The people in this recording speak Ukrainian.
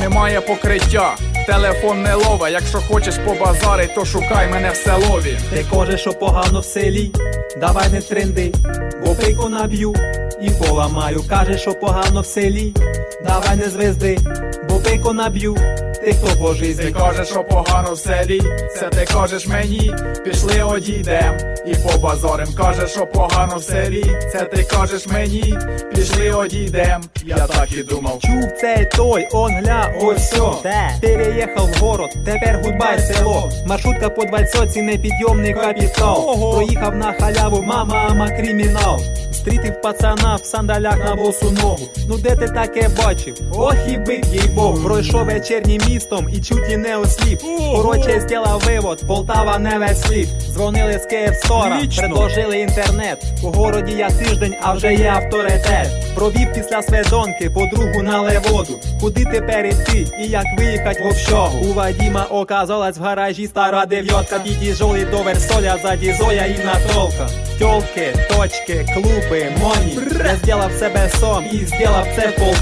немає покриття. Телефон не лове, якщо хочеш побазари, то шукай мене в селові. Ти кажеш, що погано в селі, давай не тренди, бо пику наб'ю і поламаю. Кажеш, що погано в селі, давай не звезди, бо пику наб'ю, ти хто по житті. кажеш, що погано в селі, це ти кажеш мені, пішли одійдем і побазарим. Кажеш, що погано в селі, це ти кажеш мені, пішли одійдем. Я так і думав. Чув цей той, он гля, ось сьо. Переїхав в город, тепер гудбай село. Маршрутка по двадцятці, непідйомний капітал. Проїхав на халяву, мама, ама кримінал. Стрітив пацана в сандалях на босу ногу. Ну де ти таке бачив? Ох і бик, їй бог. Пройшов вечірнім містом і чуть і не осліп. Короче, зробив вивод, Полтава не весь слід. Дзвонили з Київстора, предложили інтернет. У городі я тиждень, а вже є авторитет. Провів після сведонки, подругу нале воду. Куди тепер іти і як виїхать в общогу? У Вадіма оказалась в гаражі стара дев'ятка. Під'їжджали до Версоля, заді Зоя і Натолка. Тьолки, точки, клуби, моні. Я сделав себе сом і сделав це полто.